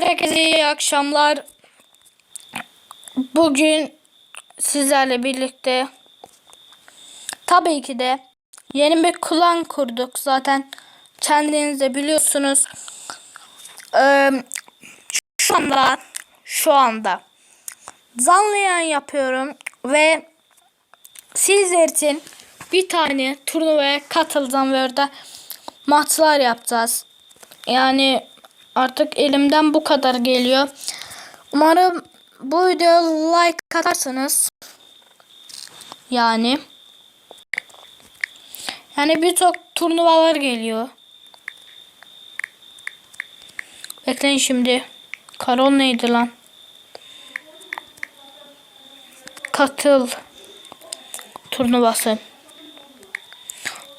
Herkese iyi akşamlar. Bugün sizlerle birlikte tabii ki de yeni bir klan kurduk. Zaten kendiniz de biliyorsunuz. Ee, şu anda şu anda canlı yayın yapıyorum ve sizler için bir tane turnuvaya katılacağım ve orada maçlar yapacağız. Yani artık elimden bu kadar geliyor. Umarım bu videoya like atarsınız. Yani. Yani birçok turnuvalar geliyor. Bekleyin şimdi. Karol neydi lan? Katıl turnuvası.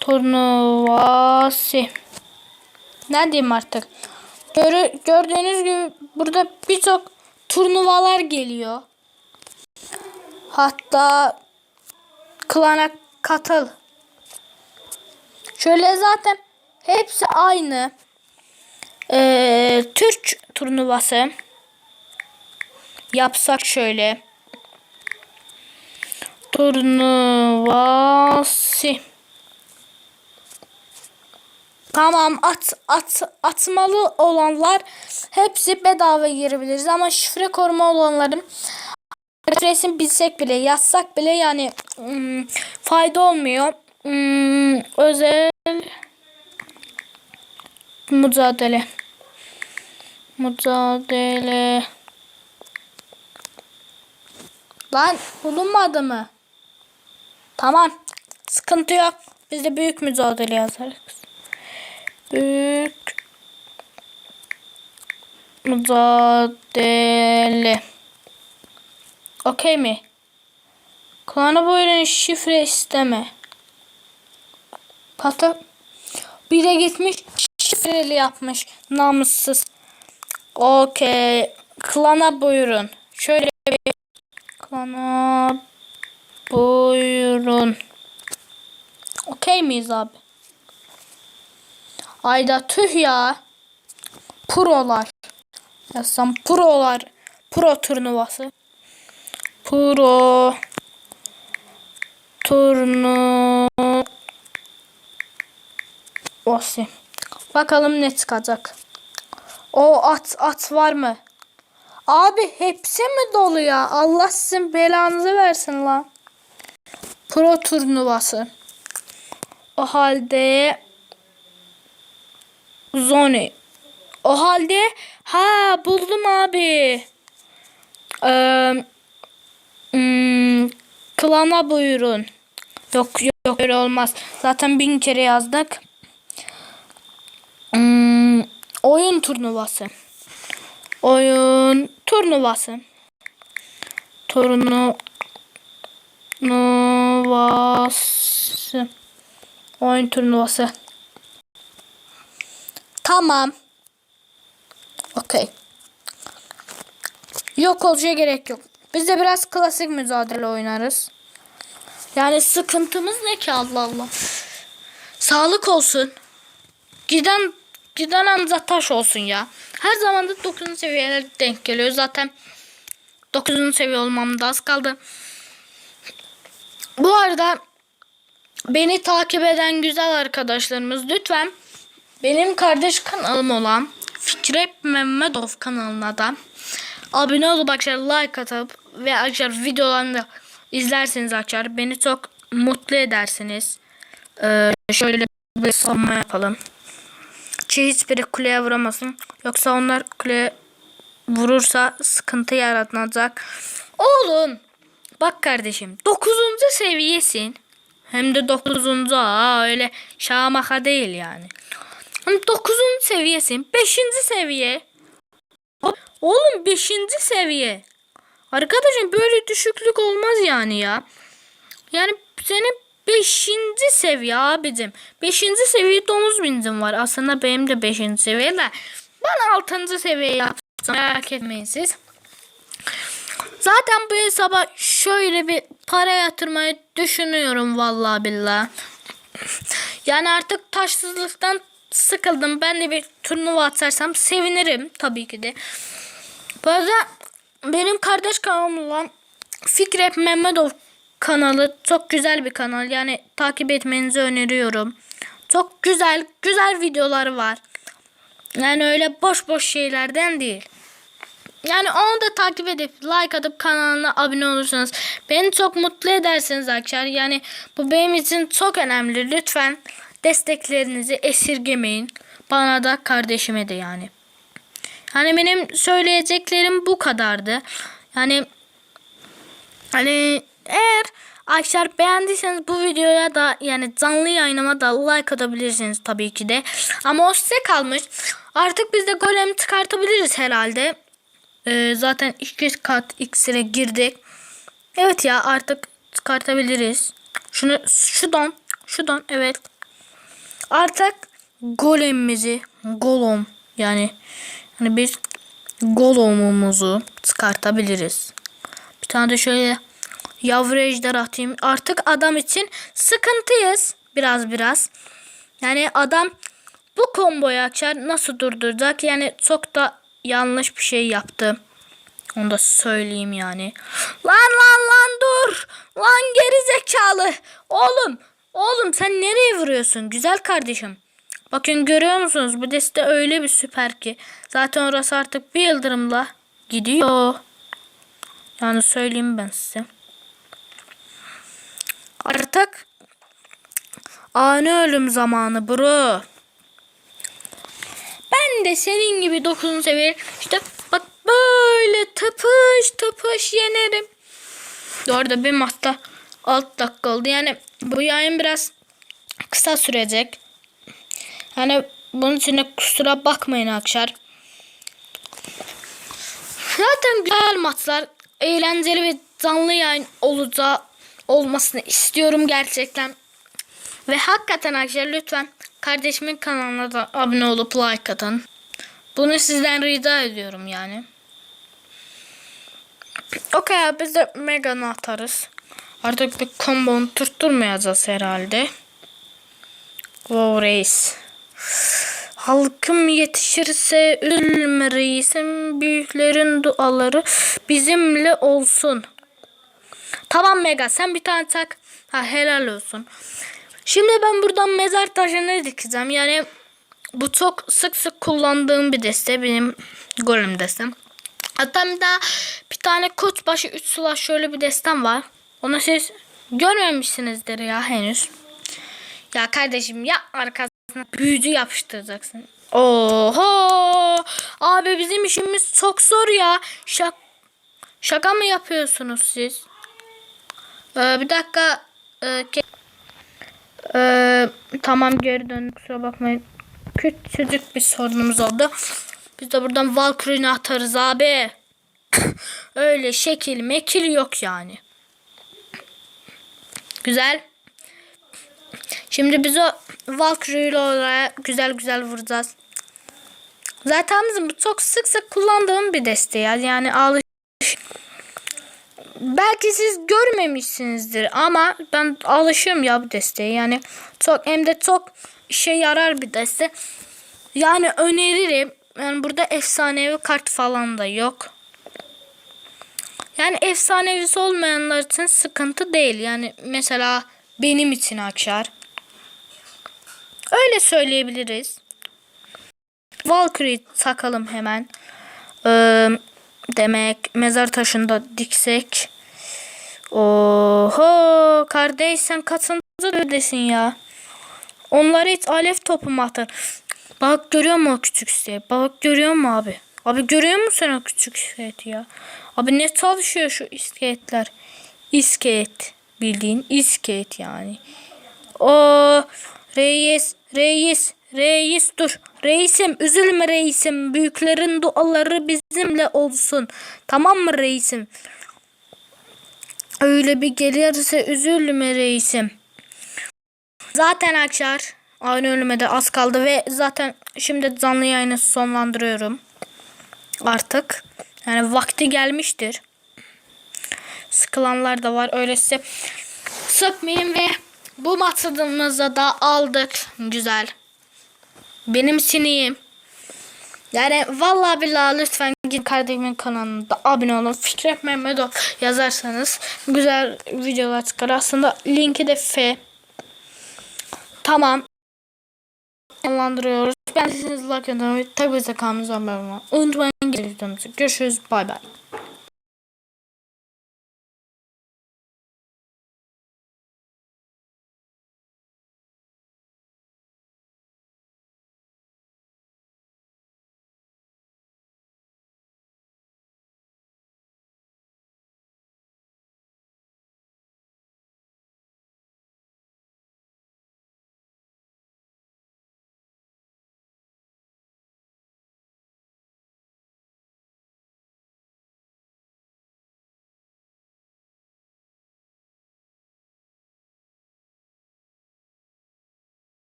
Turnuvası. Ne diyeyim artık? Görü, gördüğünüz gibi burada birçok turnuvalar geliyor. Hatta klana katıl. Şöyle zaten hepsi aynı. Ee, Türk turnuvası. Yapsak şöyle. Turnuvası. Tamam at at atmalı olanlar hepsi bedava girebiliriz ama şifre koruma olanların şifresini bilsek bile yazsak bile yani ım, fayda olmuyor. Im, özel mücadele mücadele lan bulunmadı mı? Tamam sıkıntı yok. Biz de büyük mücadele yazarız büyük mücadele. Okey mi? Klana buyurun şifre isteme. Patı bir de gitmiş şifreli yapmış namussuz. Okey. Klana buyurun. Şöyle bir klana buyurun. Okey miyiz abi? Ayda tüh ya. Prolar. Yazsam prolar. Pro turnuvası. Pro turnuvası. Bakalım ne çıkacak. O at at var mı? Abi hepsi mi dolu ya? Allah sizin belanızı versin lan. Pro turnuvası. O halde Zone. O halde ha buldum abi. Ee, hmm, klana buyurun. Yok yok öyle olmaz. Zaten bin kere yazdık. Hmm, oyun turnuvası. Oyun turnuvası. Turnuvası. Oyun turnuvası. Tamam. Okey. Yok olacak gerek yok. Biz de biraz klasik mücadele oynarız. Yani sıkıntımız ne ki Allah Allah. Sağlık olsun. Giden giden anda taş olsun ya. Her zaman da 9. seviyelere denk geliyor. Zaten 9. seviye olmam da az kaldı. Bu arada beni takip eden güzel arkadaşlarımız lütfen benim kardeş kanalım olan Fikrep Mehmetov kanalına da abone olup arkadaşlar like atıp ve arkadaşlar videolarını izlerseniz arkadaşlar beni çok mutlu edersiniz. Ee, şöyle bir savunma yapalım. Ki hiçbiri kuleye vuramasın. Yoksa onlar kuleye vurursa sıkıntı yaratacak. Oğlum bak kardeşim 9. seviyesin. Hem de 9. Aa, öyle şamaka değil yani. Hani 9. seviyesin. 5. seviye. Oğlum 5. seviye. Arkadaşım böyle düşüklük olmaz yani ya. Yani senin 5. seviye abicim. 5. seviye domuz bindim var. Aslında benim de 5. seviye de. Ben 6. seviye yapsam merak etmeyin siz. Zaten bu hesaba şöyle bir para yatırmayı düşünüyorum vallahi billahi. Yani artık taşsızlıktan sıkıldım. Ben de bir turnuva atarsam sevinirim tabii ki de. Bu arada benim kardeş kanalım olan Fikrep Mehmetov kanalı çok güzel bir kanal. Yani takip etmenizi öneriyorum. Çok güzel, güzel videoları var. Yani öyle boş boş şeylerden değil. Yani onu da takip edip like atıp kanalına abone olursanız beni çok mutlu edersiniz arkadaşlar. Yani bu benim için çok önemli. Lütfen desteklerinizi esirgemeyin. Bana da kardeşime de yani. Hani benim söyleyeceklerim bu kadardı. Yani hani eğer arkadaşlar beğendiyseniz bu videoya da yani canlı yayınıma da like atabilirsiniz tabii ki de. Ama o size kalmış. Artık biz de golem çıkartabiliriz herhalde. Ee, zaten iki kat iksire girdik. Evet ya artık çıkartabiliriz. Şunu şuradan şuradan evet. Artık golemimizi golom yani hani biz golomumuzu çıkartabiliriz. Bir tane de şöyle yavru ejder atayım. Artık adam için sıkıntıyız biraz biraz. Yani adam bu komboyu açar nasıl durduracak? Yani çok da yanlış bir şey yaptı. Onu da söyleyeyim yani. Lan lan lan dur. Lan geri zekalı. Oğlum. Oğlum sen nereye vuruyorsun? Güzel kardeşim. Bakın görüyor musunuz? Bu deste öyle bir süper ki. Zaten orası artık bir yıldırımla gidiyor. Yani söyleyeyim ben size. Artık ani ölüm zamanı bro. Ben de senin gibi 9. seviye işte bak böyle tıpış tıpış yenerim. Bu arada bir maçta 6 dakika oldu. Yani bu yayın biraz kısa sürecek. Yani bunun için kusura bakmayın arkadaşlar. Zaten güzel maçlar, eğlenceli ve canlı yayın olacağı olmasını istiyorum gerçekten. Ve hakikaten arkadaşlar lütfen kardeşimin kanalına da abone olup like atın. Bunu sizden rica ediyorum yani. Okey abi biz de Megan'ı atarız. Artık bir kombonu tutturmayacağız herhalde. Wow reis. Halkım yetişirse üzülme reisim. Büyüklerin duaları bizimle olsun. Tamam Mega sen bir tane tak. Ha helal olsun. Şimdi ben buradan mezar taşını dikeceğim. Yani bu çok sık sık kullandığım bir deste. Benim golem destem. Hatta bir daha bir tane koçbaşı 3 slash şöyle bir destem var. Onu siz görmemişsinizdir ya henüz. Ya kardeşim ya arkasına büyücü yapıştıracaksın. Oho! Abi bizim işimiz çok zor ya. Şak Şaka mı yapıyorsunuz siz? Ee, bir dakika. Ee, ee, tamam geri dön. Kusura bakmayın. Küçücük bir sorunumuz oldu. Biz de buradan Valkyrie'ni atarız abi. Öyle şekil mekil yok yani. Güzel. Şimdi biz o Valkyrie ile oraya güzel güzel vuracağız. Zaten bizim bu çok sık sık kullandığım bir deste ya. Yani alış Belki siz görmemişsinizdir ama ben alışığım ya bu desteğe. Yani çok hem de çok işe yarar bir deste. Yani öneririm. Yani burada efsanevi kart falan da yok. Yani efsanevisi olmayanlar için sıkıntı değil. Yani mesela benim için Akşar. Öyle söyleyebiliriz. Valkyrie takalım hemen. Ee, demek mezar taşında diksek. Oho kardeş sen kaçıncı ödesin ya. Onları hiç alev topu mu atar? Bak görüyor musun o küçük şey? Bak görüyor musun abi? Abi görüyor musun o küçük iskeleti ya? Abi ne çalışıyor şu iskeletler? İskelet. Bildiğin iskelet yani. O reis, reis, reis dur. Reisim üzülme reisim. Büyüklerin duaları bizimle olsun. Tamam mı reisim? Öyle bir gelirse üzülme reisim. Zaten akşar aynı ölüme de az kaldı ve zaten şimdi canlı yayını sonlandırıyorum. Artık. Yani vakti gelmiştir. Sıkılanlar da var. Öyleyse sıkmayayım ve bu maksadımızı da aldık. Güzel. Benim sineğim. Yani vallahi billahi lütfen gidin kardeşimin kanalına abone olun. Fikret Mehmetov yazarsanız güzel videolar çıkar. Aslında linki de F. Tamam. Anlandırıyoruz. Ben sizin like atmayı tabii ki kanalımıza abone olmayı unutmayın. Görüşürüz. Bay bay.